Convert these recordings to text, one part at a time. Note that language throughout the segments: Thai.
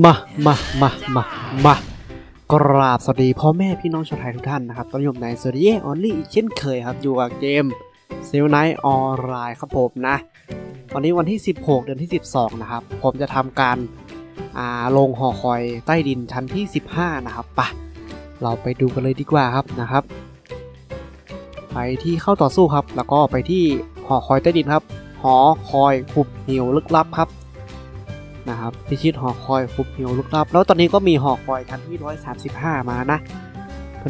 มามามามามา กราบสวัสดีพ่อแม่พี่น้องชาวไทยทุกท่านนะครับตอนนี้ผมในเซอร์เยออนลี่อีกเช่นเคยครับ อยู่กับเกมเซลไนท์ออนไลน์ครับผมนะ วันนี้วันที่ 16 เดือนที่ 12 นะครับ ผมจะทำการอ่าลงหอคอยใต้ดินชั้นที่ 15 นะครับปะเราไปดูกันเลยดีกว่าครับนะครับ ไปที่เข้าต่อสู้ครับ แล้วก็ไปที่หอคอยใต้ดินครับ หอคอยหุบเหวลึกลับครับ นะครับพิชิตหอคอยฟุบเหวลุกลับ แล้วตอนนี้ก็มีหอคอยชั้นที่ 135 มานะ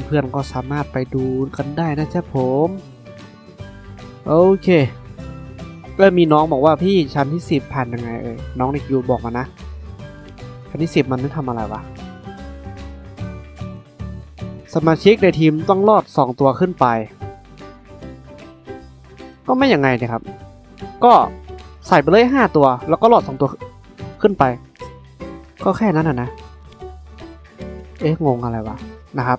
เพื่อนๆก็สามารถไปดูกันได้นะจ๊ะผม โอเคก็มีน้องบอกว่าพี่ชั้นที่ 10 ผ่านยังไงเอ่ยน้องในคิวบอกมานะ ชั้นที่ 10 มันไม่ทำอะไรวะ สมาชิกในทีมต้องรอด 2 ตัวขึ้นไป ก็ไม่ยังไงนี่ยครับ ก็ใส่ไปเลย 5 ตัว แล้วก็รอด 2 ตัว ขึ้นไป ก็แค่นั้นอะนะ เอ๊ะ งงอะไรวะ นะครับ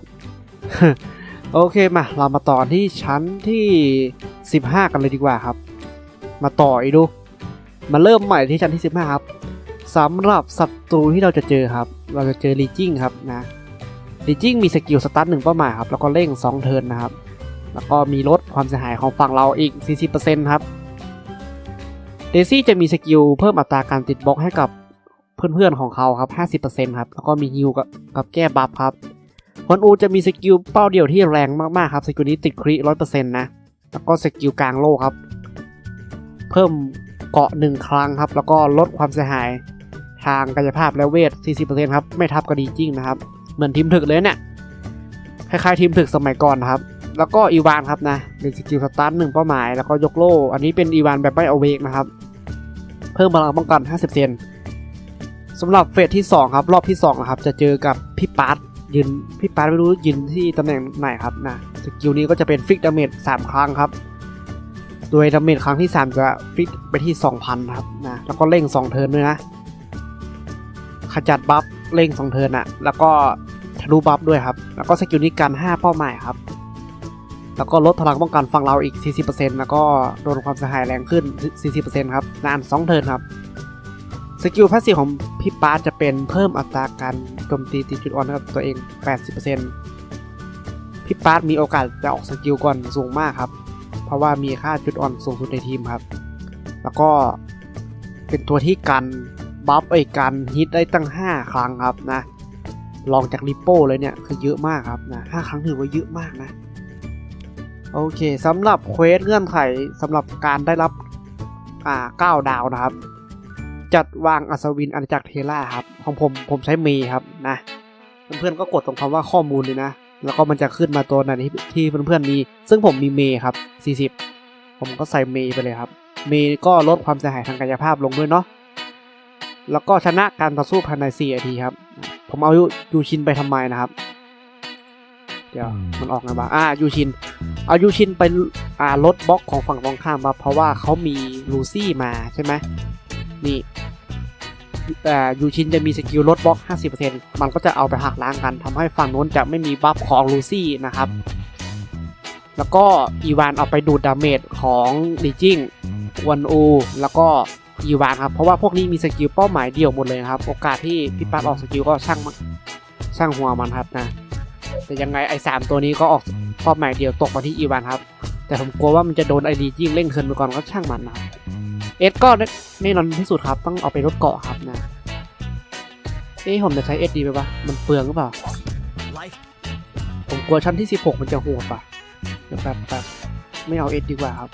โอเคมา เรามาต่อที่ชั้นที่ 15 กันเลยดีกว่าครับ มาต่ออีดู มาเริ่มใหม่ที่ชั้นที่ 15 ครับสำหรับศัตรูที่เราจะเจอครับ เราจะเจอลีจิ้งครับนะลีจิ้งมีสกิลสตาร์ทหนึ่งเป้าหมายครับ แล้วก็เร่ง 2 เทิร์นนะครับ แล้วก็มีลดความเสียหายของฝั่งเราอีก 40%ครับ เดซี่จะมีสกิลเพิ่มอัตราการติดบล็อกให้กับเพื่อนๆของเขาครับ 50%ครับ แล้วก็มีฮิวกับกับแก้บัฟครับฮอนอูจะมีสกิลเป้าเดียวที่แรงมากๆครับ สกิลนี้ติดคริ100%นะ แล้วก็สกิลกลางโลกครับ เพิ่มเกาะ1ครั้งครับ แล้วก็ลดความเสียหายทางกายภาพและเวท 40%ครับ ไม่ทับก็ดีจริงนะครับ เหมือนทีมถึกเลยเนี่ย คล้ายๆทีมถึกสมัยก่อนนะครับ แล้วก็อีวานครับนะเป็นสกิลสตาร์ทหนึ่งเป้าหมาย แล้วก็ยกโล่ อันนี้เป็นอีวานแบบไม่เอาเวกนะครับ เพิ่มพลังป้องกัน 50เซนสำหรับเฟสที่ 2 ครับ รอบที่2นะครับ จะเจอกับพี่ปาร์ตยืนพี่ปาร์ตไม่รู้ยืนที่ตำแหน่งไหนครับนะสกิลนี้ก็จะเป็นฟิกดาเมจ3 ครั้งครับ โดยดาเมจครั้งที่ 3 จะฟิกไปที่ 2,000 ครับนะแล้วก็เร่ง 2 เทิร์นด้วยนะ ขจัดบัฟเร่ง 2 เทิร์นอะแล้วก็ทะลุบัฟด้วยครับ แล้วก็สกิลนี้กัน 5 เป้าหมายครับ แล้วก็ลดพลังป้องกันฝั่งเราอีก 40%แล้วก็โดนความเสียหายแรงขึ้น 40%ครับนาน2เทิร์นครับสกิลพาสซีฟของพี่ปาร์ตจะเป็นเพิ่มอัตราการโจมตีตีจุดอ่อนกับตัวเอง 80%พี่ปาร์ตมีโอกาสจะออกสกิลก่อนสูงมากครับ เพราะว่ามีค่าจุดอ่อนสูงสุดในทีมครับ แล้วก็เป็นตัวที่กันบัฟไอ้กันฮิตได้ตั้ง 5 ครั้งครับนะ ลองจากริปโป้เลยเนี่ยคือเยอะมากครับนะ5ครั้งถือว่าเยอะมากนะ โอเคสำหรับเควสเงื่อนไขสำหรับการได้รับอ่า9ดาวนะครับ จัดวางอัศวินอาณาจักรเทล่าครับของผมผมใช้เมย์ครับนะเพื่อนๆก็กดตรงคำว่าข้อมูลเลยนะ แล้วก็มันจะขึ้นมาตัวไหนที่ที่เพื่อนๆมี ซึ่งผมมีเมย์ครับ 40 ผมก็ใส่เมย์ไปเลยครับ เมย์ก็ลดความเสียหายทางกายภาพลงด้วยเนาะแล้วก็ชนะการต่อสู้ภายใน4นาทีครับ ผมเอายูชินไปทำไมนะครับ เดี๋ยวมันออกไงบ้างอ่ายูชินเอายูชินไปอ่าลดบล็อกของฝั่งตรงข้ามครับเพราะว่าเขามีลูซี่มาใช่ไหมนี่แต่ยูชินจะมีสกิลลดบล็อก 50%มันก็จะเอาไปหักล้างกันทำให้ฝั่งโน้นจะไม่มีบัฟของลูซี่นะครับ แล้วก็อีวานเอาไปดูดดาเมจของลีจิงวันอูแล้วก็อีวานครับ เพราะว่าพวกนี้มีสกิลเป้าหมายเดียวหมดเลยครับ โอกาสที่พี่ปั๊บออกสกิลก็ช่างมันช่างหัวมันครับนะ แต่ยังไงไอ้สามตัวนี้ก็ออกเป้าหมายเดียวตกมาที่อีวานครับ แต่ผมกลัวว่ามันจะโดนไอดีจิ้งเร่งเคินไปก่อนก็ช่างมันนะเอสก็แน่นอนที่สุดครับ ต้องเอาไปลดเกาะครับนะเอ๊ะผมจะใช้เอสดีไปปะมันเปลืองหรือเปล่า ผมกลัวชั้นที่ 16 มันจะโหดปะเดี๋ยวแบบแบบไม่เอาเอสดีกว่าครับ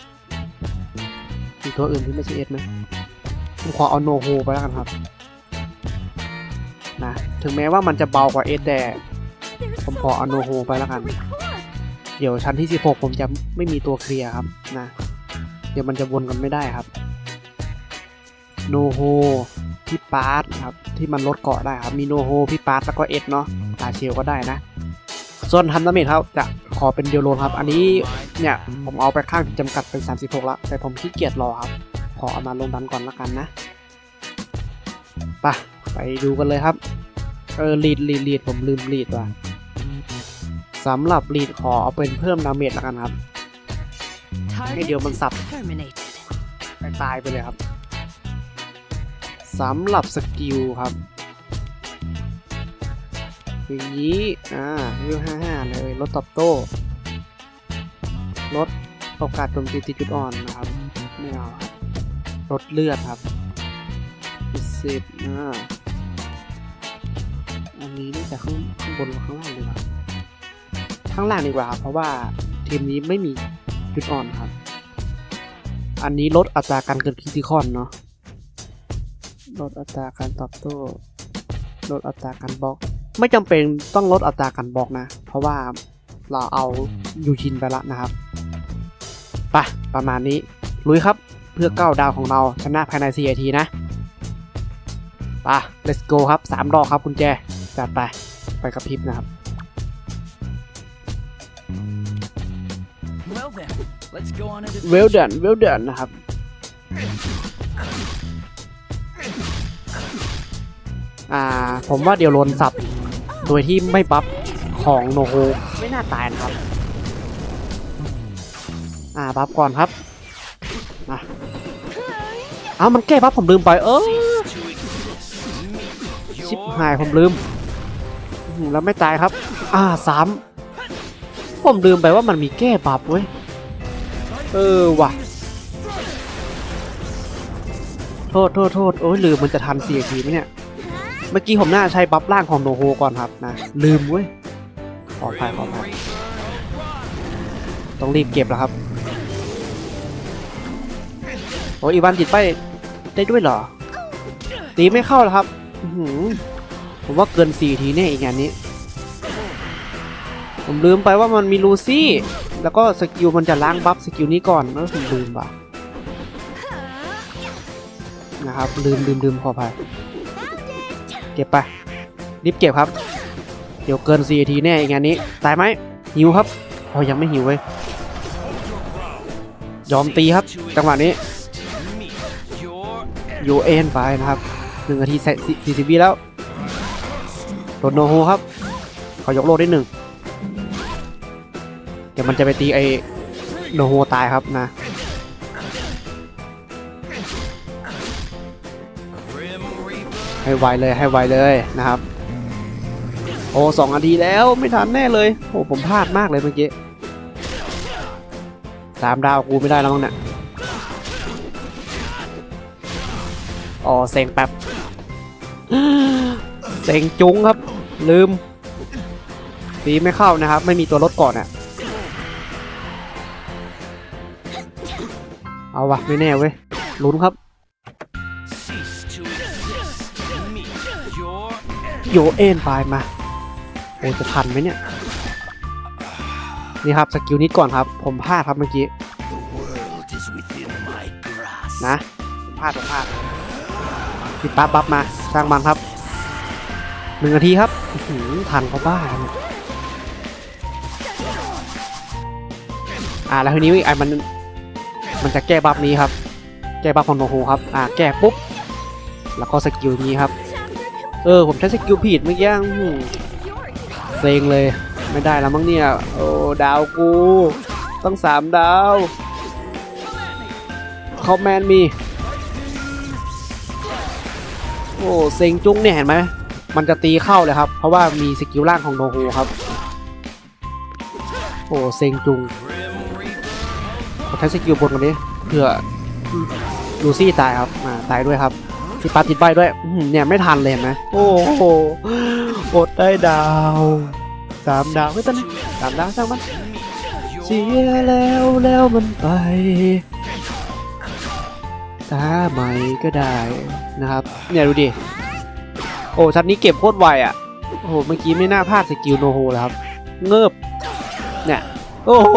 มีตัวอื่นที่ไม่ใช่เอสไหมผมขอเอาโนโฮไปแล้วกันครับนะถึงแม้ว่ามันจะเบากว่าเอสแต่ ผมขออโนโฮไปแล้วกัน เดี๋ยวชั้นที่ 16 ผมจะไม่มีตัวเคลียร์ครับนะ เดี๋ยวมันจะวนกันไม่ได้ครับ โนโฮพี่ปาร์ตครับ ที่มันลดเกาะได้ครับ มีโนโฮพี่ปาร์ตแล้วก็เอ็ดเนาะอาเชลก็ได้นะ ส่วนทำดาเมจครับจะขอเป็นเดียวโลนครับ อันนี้เนี่ยผมเอาไปข้างที่จำกัดเป็น 36แล้วแต่ผมขี้เกียจรอครับ ขอเอามาลงดันก่อนละกันนะไปไปดูกันเลยครับ เออลีดลีดลีดผมลืมลีดว่ะ สำหรับลีดขอเอาเป็นเพิ่มดาเมจแล้วกันครับให้เดี๋ยวมันสับ Terminated. ไปตายไปเลยครับสำหรับสกิลครับอย่างนี้ อ่าวิวห้าห้าเลยลดตอบโต้ลดโอกาสโจมตีติดจุดอ่อนนะครับไม่เอาครับลดเลือดครับสิบอ่าอันนี้น่าจะข้างข้างบนหรือข้างล่างดีกว่า ข้างล่างดีกว่าครับเพราะว่าทีมนี้ไม่มีจุดอ่อนครับ อันนี้ลดอัตราการเกิดคริติคอนเนาะลดอัตราการตอบโต้ลดอัตราการบล็อก ไม่จำเป็นต้องลดอัตราการบล็อกนะ เพราะว่าเราเอายูชินไปละนะครับไปประมาณนี้ลุยครับเพื่อเก้าดาวของเราชนะภายใน4นาทีนะไป let's go ครับ 3 ดอกครับคุณแจจัดไป ไปกับพิบนะครับ then, let's go on a adventure. well done well done นะครับ อ่า ผมว่าเดี๋ยวโลนสับ โดยที่ไม่บัฟของโนโฮไม่น่าตายนะครับ อ่าบัฟก่อนครับอะเอามันแก้บัฟผมลืมไปเออชิบหายผมลืม แล้วไม่ตายครับ อ่าสามผมลืมไปว่ามันมีแก้บัฟเว้ย เออว่ะ โทษโทษโทษโอ้ยลืมมันจะทันเสียทีไหมเนี่ย เมื่อกี้ผมน่าใช้บัฟล่างของโนโฮก่อนครับนะ ลืมเว้ย ขออภัยขออภัยต้องรีบเก็บแล้วครับ โอ้อีวานติดไปได้ด้วยเหรอ ตีไม่เข้าแล้วครับผมว่าเกินสี่ทีแน่อีกงานนี้ ผมลืมไปว่ามันมีลูซี่ แล้วก็สกิลมันจะล้างบัฟสกิลนี้ก่อนแล้วผมลืมว่ะนะครับลืมลืมลืมขออภัยเก็บไปรีบเก็บครับ เดี๋ยวเกินสี่ทีแน่อีกงานนี้ ตายไหมหิวครับเรายังไม่หิวเว้ยยอมตีครับจังหวะนี้ยูเอ็นไปนะครับหนึ่งนาทีสี่สิบวิแล้วโดนโนโฮครับขายกโลได้หนึ่ง ดี๋ยวมันจะไปตีไอโนโฮตายครับนะให้ไวเลยให้ไวเลยนะครับ โอ้สองนาทีแล้วไม่ทันแน่เลยโอ้ผมพลาดมากเลยเมื่อกี้สามดาวกูไม่ได้แล้วมั้งเนี่ยอ๋อเซ็งแป๊บเซ็งจุ้งครับ ลืมตีไม่เข้านะครับ ไม่มีตัวรถก่อนอะ เอาวะไม่แน่เว้ยลุ้นครับโยเอ็นไปมาโอ้จะทันไหมเนี่ย นี่ครับสกิลนี้ก่อนครับ ผมพลาดครับเมื่อกี้ นะผมพลาดผมพลาดปิดปั๊บบัฟมาสร้างมันครับหนึ่งนาทีครับอื้อหือทันเขาบ้าเนี่ยอ่าแล้วทีนี้ไอ้มัน มันจะแก้บัฟนี้ครับ แก้บัฟของโนโฮครับ อ่า แก้ปุ๊บ แล้วก็สกิลนี้ครับ เออ ผมใช้สกิลผิดเมื่อกี้เซ็งเลย ไม่ได้แล้วมั้งเนี่ย โอ้ ดาวกู ต้องสามดาวคอมแมนมี โอ้เซ็งจุ้งเนี่ยเห็นไหม มันจะตีเข้าเลยครับ เพราะว่ามีสกิลล่างของโนโฮครับ โอ้เซ็งจุง ใช้สกิลบนกันนี้เผื่อลูซี่ตายครับาตายด้วยครับที่ปาติดใบด้วยเนี่ยไม่ทันเลยเห็นไหมโอ้โหอดได้ดาวสามดาวไม่เป็นสามดาวช่างมันเสียแล้วแล้วมันไปตาใหม่ก็ได้นะครับ เนี่ยดูดิ โอ้ชัดนี้เก็บโคตรไวอะ โอ้โหเมื่อกี้ไม่น่าพลาดสกิลโนโฮแล้วครับ เงิบเนี่ย โอ้โห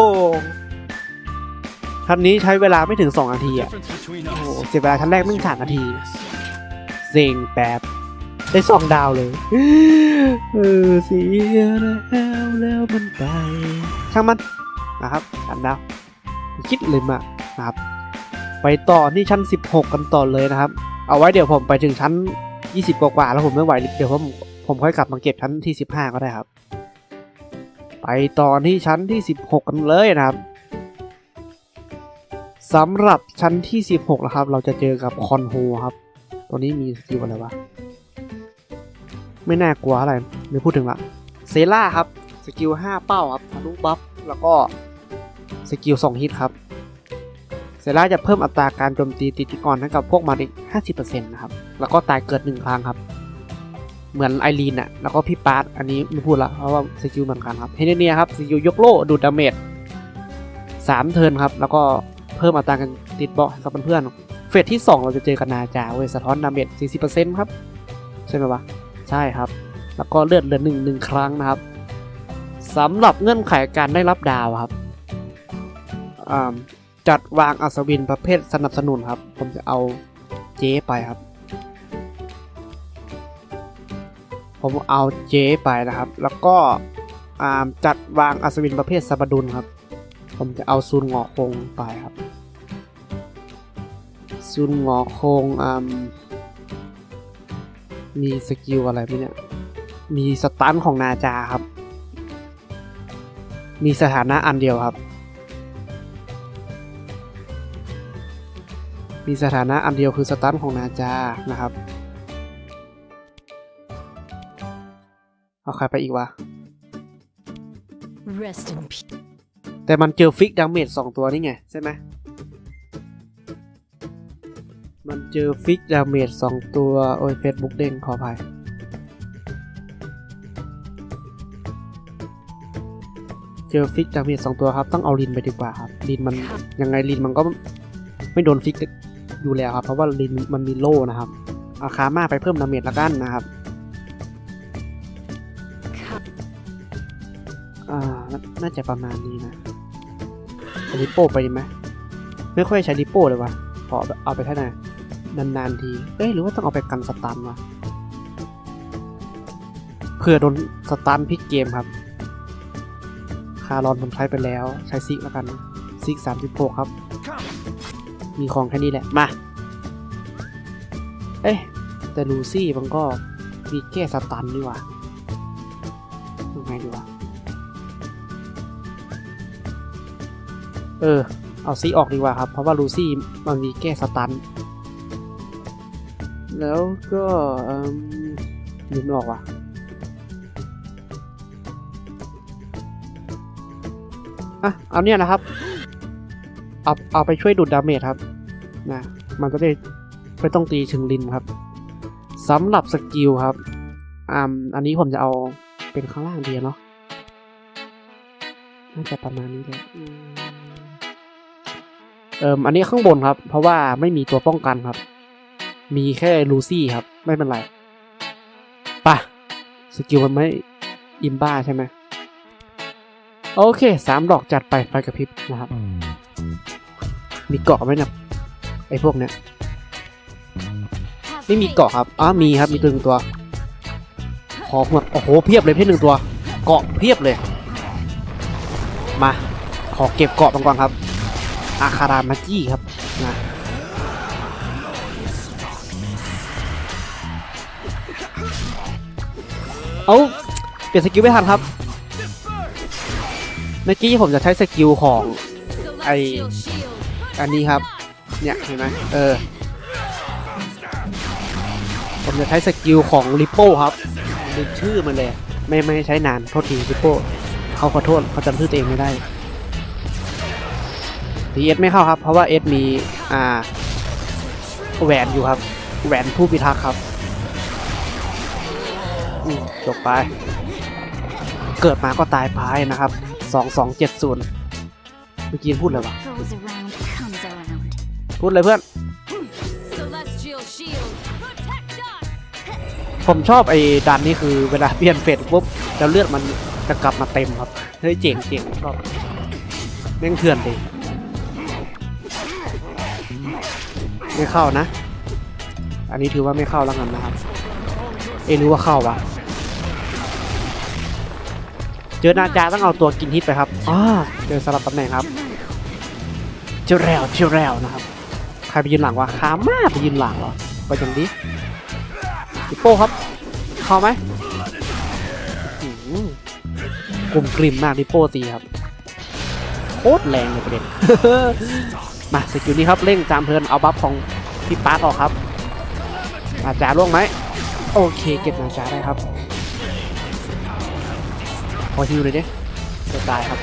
ทันนี้ใช้เวลาไม่ถึง 2 นาทีอะ difference between โอ้โห us. เสียเวลาชั้นแรกไม่ถึงสามนาทีเซ็งแป๊บได้สองดาวเลย เออเสียแล้วแล้วมันไปช่างมันนะครับสามดาว คิดเลยมากนะครับ ไปต่อที่ชั้น 16 กันต่อเลยนะครับ เอาไว้เดี๋ยวผมไปถึงชั้น 20 กว่าๆแล้วผมไม่ไหวเดี๋ยวผมผมค่อยกลับมาเก็บชั้นที่ 15 ก็ได้ครับ ไปต่อที่ชั้นที่ 16 กันเลยนะครับ สำหรับชั้นที่ 16 นะครับ เราจะเจอกับคอนโฮครับ ตัวนี้มีสกิลอะไรวะ ไม่น่ากลัวอะไรไม่พูดถึงละ เซล่าครับ สกิล 5 เป้าครับทะลุบัฟ แล้วก็สกิล 2 ฮิตครับ เซล่าจะเพิ่มอัตราการโจมตีติดก่อนให้กับพวกมันอีก 50%นะครับ แล้วก็ตายเกิด 1 ครั้งครับ เหมือนไอรีนอะแล้วก็พี่ปาร์ตอันนี้ไม่พูดละ เพราะว่าสกิลเหมือนกันครับ เฮเนเนียครับ สกิลยกโล่ดูดดาเมจ 3 เทิร์นครับ แล้วก็ เพิ่มอัตราการติดเบล็อกให้กับเพื่อนๆเฟสที่ 2 เราจะเจอกันนาจาเว้ยสะท้อนดาเมจ40%ครับ ใช่ไหมวะ ใช่ครับ แล้วก็เลือดเหลือหนึ่งหนึ่งครั้งนะครับสำหรับเงื่อนไขการได้รับดาวครับจัดวางอัศวินประเภทสนับสนุนครับ ผมจะเอาเจ๊ไปครับ ผมเอาเจ๊ไปนะครับ แล้วก็จัดวางอัศวินประเภทสับดุลครับ ผมจะเอาซูนงอคงไปครับซูนงอคงอ่ามีสกิลอะไรไหมเนี่ย มีสตันของนาจาครับ มีสถานะอันเดียวครับ มีสถานะอันเดียวคือสตันของนาจานะครับ เอาใครไปอีกวะ Rest in peace. แต่มันเจอฟิกดาเมจสองตัวนี่ไง ใช่ไหม มันเจอฟิกดาเมจสองตัว โอ้ยเฟซบุ๊กเด้งขออภัยเจอฟิกดาเมจสองตัวครับ ต้องเอาลินไปดีกว่าครับลินมันยังไงลินมันก็ไม่โดนฟิกอยู่แล้วครับ เพราะว่าลินมันมีโล่นะครับ เอาคามาไปเพิ่มดาเมจละกันนะครับอ่าน่าน่าจะประมาณนี้นะ เอาลิโป้ไปดีไหมไม่ค่อยใช้ลิโป้เลยวะขอเอาไปแค่ไหนนานๆที เอ้ยหรือว่าต้องเอาไปกันสตันวะเผื่อโดนสตันพลิกเกมครับ คารอนผมใช้ไปแล้วใช้ซิกแล้วกันซิกสามสิบหกครับ มีของแค่นี้แหละ มา เอ้ยแต่ลูซี่มันก็มีแก้สตันนี่ว่ายังไงดีวะ เออ เอาซีออกดีกว่าครับ เพราะว่าลูซี่มันมีแก้สตัน แล้วก็ลืมออกว่ะอะ เอาเนี่ยนะครับ เอา เอาไปช่วยดูดดาเมจครับ นะ มันจะได้ไม่ต้องตีถึงลินครับสำหรับสกิลครับอ่าอันนี้ผมจะเอาเป็นข้างล่างเดียเนาะ น่าจะประมาณนี้เลย เอ่มอันนี้ข้างบนครับ เพราะว่าไม่มีตัวป้องกันครับ มีแค่ลูซี่ครับ ไม่เป็นไรไป่ะสกิลมันไม่อิมบ้าใช่ไหมโอเคสามดอกจัดไปไฟกระพริบนะครับ มีเกาะไหมเนี่ยไอ้พวกเนี้ยไม่มีเกาะครับอ๋อมีครับมีตัวหนึ่งตัวขอหมดโอ้โหเพียบเลยเพียบหนึ่งตัว เกาะเพียบเลย มา ขอเก็บเกาะก่อนครับ อาคารามาจี้ครับนะเอาเปลี่ยนสกิลไม่ทันครับ เมื่อกี้ผมจะใช้สกิลของไออันนี้ครับ เนี่ยเห็นไหมเออ ผมจะใช้สกิลของริปโป้ครับลืมชื่อมันเลย ไม่ไม่ใช้นานโทษทีริปโป้เขาขอโทษเขาจำชื่อตัวเองไม่ได้ ทีเอสไม่เข้าครับ เพราะว่าเอสมีอ่าแหวนอยู่ครับ แหวนผู้พิทักษ์ครับจบไป เกิดมาก็ตายพายนะครับสองสองเจ็ดศูนย์เมื่อกี้พูดเลยวะพูดเลยเพื่อน ผมชอบไอ้ดันนี่คือเวลาเปลี่ยนเฟสปุ๊บแล้วเลือดมันจะกลับมาเต็มครับ เฮ้ยเจ๋งเจ๋งชอบแม่งเถื่อนดี ไม่เข้านะ อันนี้ถือว่าไม่เข้าแล้วกันนะครับ เอะรู้ว่าเข้าวะเจอนาจาต้องเอาตัวกินฮิตไปครับอ้าเจอสลับตำแหน่งครับ เจียวแรวเจียวแรวนะครับ ใครไปยืนหลังวะขามาไปยืนหลังเหรอไปจังดิปิโป้ครับ เข้าไหมอื้อหือกลุ่มกลิ่มมากลิโป้ตีครับโคตรแรงเลยประเด็น มาสกิลนี้ครับเร่งจามเพลินเอาบัฟของพี่ปาร์ตออกครับนาจาล่วงไหมโอเคเก็บนาจาได้ครับขอฮิวเลยดิจะตายครับ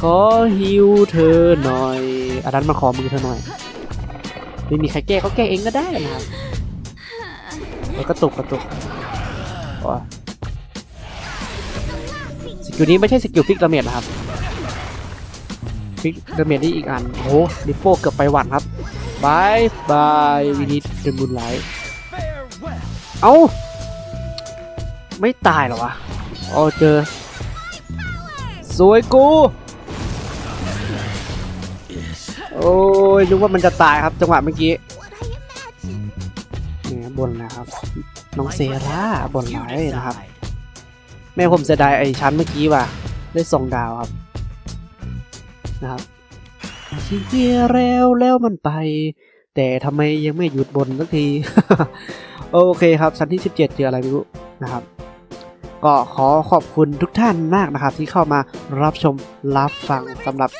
ขอฮิวเธอหน่อยอันนั้นมาขอมือเธอหน่อยไม่มีใครแก้ก็แก้เองก็ได้นะครับแล้วก็ตุกกระตุกอ้ยสกิลนี้ไม่ใช่สกิลฟิกดาเมจนะครับ ฟิกดเมจนี่อีกอัน โอ้โหลิโป้เกือบไปหวันครับบายบายวินิตเดมุนไลท์เอ้า ไม่ตายหรอวะโอ้เจอ สวยกู โอ้ยนึกว่ามันจะตายครับจังหวะเมื่อกี้เนี่ยบนนะครับ น้องเซราบนไลท์นะครับ แม่ผมเสียดายไอ้ชั้นเมื่อกี้ว่ะ ได้ส่งดาวครับ นะครับชีเกียแล้วแล้วมันไป แต่ทำไมยังไม่หยุดบนสักที โอเคครับชั้นที่ 17 เจออะไรไม่รู้นะครับ ก็ขอขอบคุณทุกท่านมากนะครับ ที่เข้ามารับชมรับฟังสำหรับ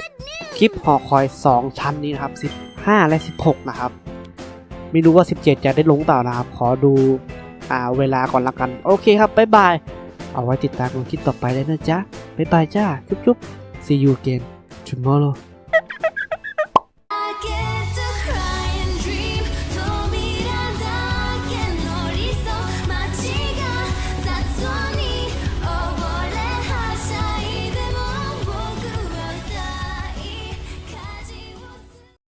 คลิปหอคอย 2 ชั้นนี้นะครับ 15 และ 16 นะครับ ไม่รู้ว่า 17 จะได้ลงเปล่านะครับ ขอดูอ่าเวลาก่อนละกัน โอเคครับบ๊ายบาย เอาไว้ติดตามคลิปต่อไปได้นะจ๊ะบ๊ายบายจ้า จุ๊บจุ๊บ see you again 怎么了？